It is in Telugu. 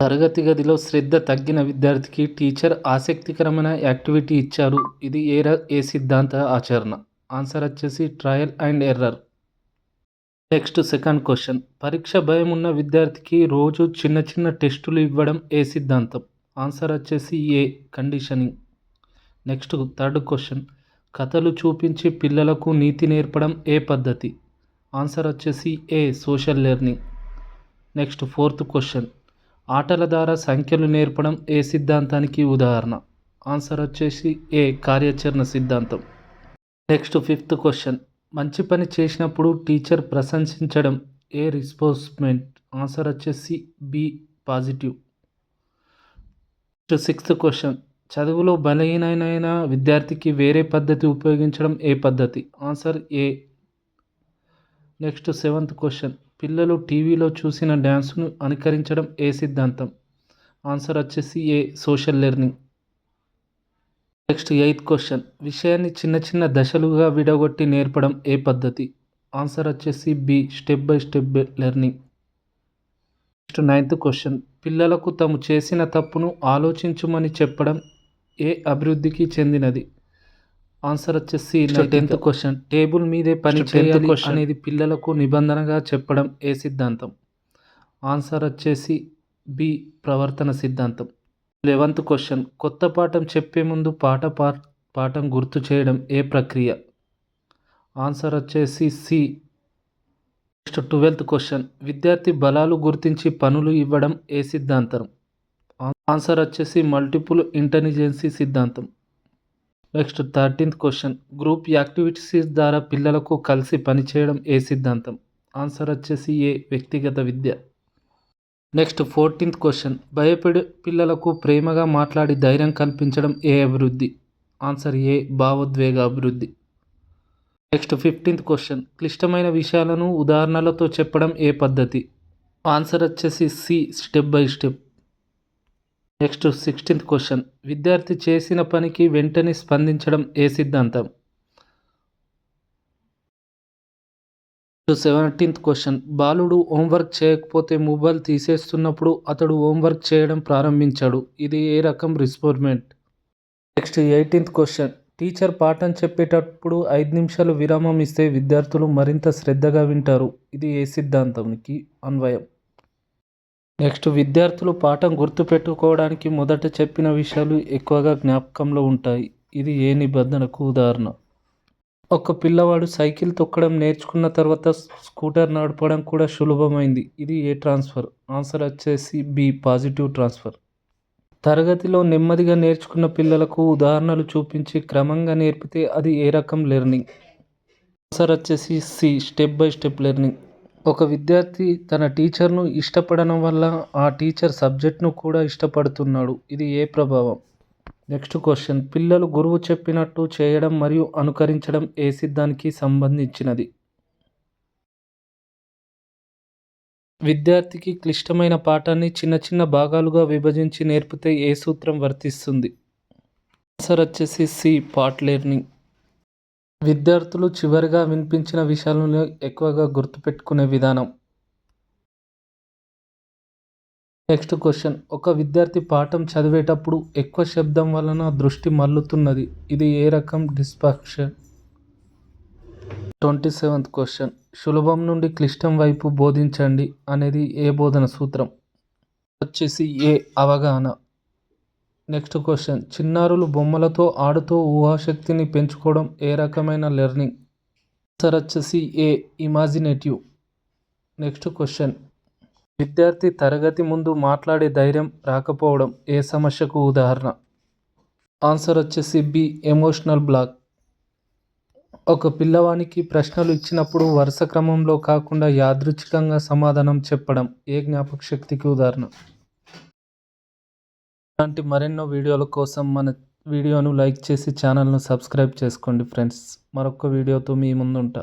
తరగతి గదిలో శ్రద్ధ తగ్గిన విద్యార్థికి టీచర్ ఆసక్తికరమైన యాక్టివిటీ ఇచ్చారు. ఇది ఏ ఏ సిద్ధాంత ఆచరణ? ఆన్సర్ వచ్చేసి trial and error. Next second question. పరీక్ష భయం ఉన్న విద్యార్థికి రోజు చిన్న చిన్న టెస్టులు ఇవ్వడం ఏ సిద్ధాంతం? ఆన్సర్ వచ్చేసి A conditioning. Next third question. కథలు చూపించి పిల్లలకు నీతి నేర్పడం ఏ పద్ధతి? ఆన్సర్ వచ్చేసి A social learning. Next fourth question. ఆటల ద్వారా సంఖ్యలు నేర్పడం ఏ సిద్ధాంతానికి ఉదాహరణ? ఆన్సర్ వచ్చేసి ఏ కార్యాచరణ సిద్ధాంతం. నెక్స్ట్ ఫిఫ్త్ క్వశ్చన్ మంచి పని చేసినప్పుడు టీచర్ ప్రశంసించడం ఏ రిస్పోస్మెంట్ ఆన్సర్ వచ్చేసి బి పాజిటివ్. సిక్స్త్ క్వశ్చన్ చదువులో బలహీనమైన విద్యార్థికి వేరే పద్ధతి ఉపయోగించడం ఏ పద్ధతి? Answer A. Next seventh question పిల్లలు టీవీలో చూసిన డ్యాన్స్ను అనుకరించడం ఏ సిద్ధాంతం? ఆన్సర్ వచ్చేసి A social learning. Next eighth question. విషయాన్ని చిన్న చిన్న దశలుగా విడగొట్టి నేర్పడం ఏ పద్ధతి? ఆన్సర్ వచ్చేసి B step by step learning. Next ninth question. పిల్లలకు తాము చేసిన తప్పును ఆలోచించమని చెప్పడం ఏ అభివృద్ధికి చెందినది? ఆన్సర్ వచ్చేసి టెన్త్ క్వశ్చన్ టేబుల్ మీదే పని చేయాలి అనేది పిల్లలకు నిబంధనగా చెప్పడం ఏ సిద్ధాంతం? ఆన్సర్ వచ్చేసి బి ప్రవర్తన సిద్ధాంతం. లెవెంత్ క్వశ్చన్ కొత్త పాఠం చెప్పే ముందు పాట పా పాఠం గుర్తు చేయడం ఏ ప్రక్రియ? ఆన్సర్ వచ్చేసి సి నెక్స్ట్ ట్వెల్త్ క్వశ్చన్ విద్యార్థి బలాలు గుర్తించి పనులు ఇవ్వడం ఏ సిద్ధాంతం? ఆన్సర్ వచ్చేసి మల్టిపుల్ ఇంటెలిజెన్సీ సిద్ధాంతం. Next thirteenth question. Group activities ద్వారా పిల్లలకు కలిసి పనిచేయడం ఏ సిద్ధాంతం? ఆన్సర్ వచ్చేసి ఏ వ్యక్తిగత విద్య. Next fourteenth question. భయపడే పిల్లలకు ప్రేమగా మాట్లాడి ధైర్యం కల్పించడం ఏ అభివృద్ధి? ఆన్సర్ ఏ భావోద్వేగ అభివృద్ధి. Next fifteenth question. క్లిష్టమైన విషయాలను ఉదాహరణలతో చెప్పడం ఏ పద్ధతి? ఆన్సర్ వచ్చేసి C step by step. Next sixteenth question. విద్యార్థి చేసిన పనికి వెంటనే స్పందించడం ఏ సిద్ధాంతం? Seventeenth question. బాలుడు హోంవర్క్ చేయకపోతే మొబైల్ తీసేస్తున్నప్పుడు అతడు హోంవర్క్ చేయడం ప్రారంభించాడు. ఇది ఏ రకం reinforcement next eighteenth question. Teacher పాఠం చెప్పేటప్పుడు ఐదు నిమిషాలు విరామం ఇస్తే విద్యార్థులు మరింత శ్రద్ధగా వింటారు. ఇది ఏ సిద్ధాంతానికి అన్వయం? నెక్స్ట్ విద్యార్థులు పాఠం గుర్తుపెట్టుకోవడానికి మొదట చెప్పిన విషయాలు ఎక్కువగా జ్ఞాపకంలో ఉంటాయి. ఇది ఏ నిబంధనకు ఉదాహరణ? ఒక పిల్లవాడు సైకిల్ తొక్కడం నేర్చుకున్న తర్వాత స్కూటర్ నడపడం కూడా సులభమైంది. ఇది ఏ ట్రాన్స్ఫర్? ఆన్సర్ వచ్చేసి బి పాజిటివ్ ట్రాన్స్ఫర్. తరగతిలో నెమ్మదిగా నేర్చుకున్న పిల్లలకు ఉదాహరణలు చూపించి క్రమంగా నేర్పితే అది ఏ రకం లెర్నింగ్? ఆన్సర్ వచ్చేసి C step by step learning. ఒక విద్యార్థి తన టీచర్ను ఇష్టపడడం వల్ల ఆ టీచర్ సబ్జెక్ట్ను కూడా ఇష్టపడుతున్నాడు. ఇది ఏ ప్రభావం? Next question. పిల్లలు గురువు చెప్పినట్టు చేయడం మరియు అనుకరించడం ఏ సిద్ధానికి సంబంధించినది? విద్యార్థికి క్లిష్టమైన పాఠాన్ని చిన్న చిన్న భాగాలుగా విభజించి నేర్పితే ఏ సూత్రం వర్తిస్తుంది? ఆన్సర్ వచ్చేసి సి పార్ట్ లెర్నింగ్. విద్యార్థులు చివరిగా వినిపించిన విషయాలను ఎక్కువగా గుర్తుపెట్టుకునే విధానం. Next question. ఒక విద్యార్థి పాఠం చదివేటప్పుడు ఎక్కువ శబ్దం వలన దృష్టి మల్లుతున్నది. ఇది ఏ రకం డిస్పాక్షన్ ట్వంటీ సెవెంత్ క్వశ్చన్. సులభం నుండి క్లిష్టం వైపు బోధించండి అనేది ఏ బోధన సూత్రం? వచ్చేసి ఏ అవగాహన. నెక్స్ట్ క్వశ్చన్ చిన్నారులు బొమ్మలతో ఆడుతూ ఊహాశక్తిని పెంచుకోవడం ఏ రకమైన లెర్నింగ్ ఆన్సర్ వచ్చేసి ఏ ఇమాజినేటివ్ నెక్స్ట్ క్వశ్చన్ విద్యార్థి తరగతి ముందు మాట్లాడే ధైర్యం రాకపోవడం ఏ సమస్యకు ఉదాహరణ? ఆన్సర్ వచ్చేసి బి ఎమోషనల్ బ్లాక్ ఒక పిల్లవానికి ప్రశ్నలు ఇచ్చినప్పుడు వరుస క్రమంలో కాకుండా యాదృచ్ఛికంగా సమాధానం చెప్పడం ఏ జ్ఞాపక శక్తికి ఉదాహరణ? ఇలాంటి మరెన్నో వీడియోల కోసం మన వీడియోను లైక్ చేసి ఛానల్ను సబ్స్క్రైబ్ చేసుకోండి ఫ్రెండ్స్. మరొక వీడియోతో మీ ముందు ఉంటా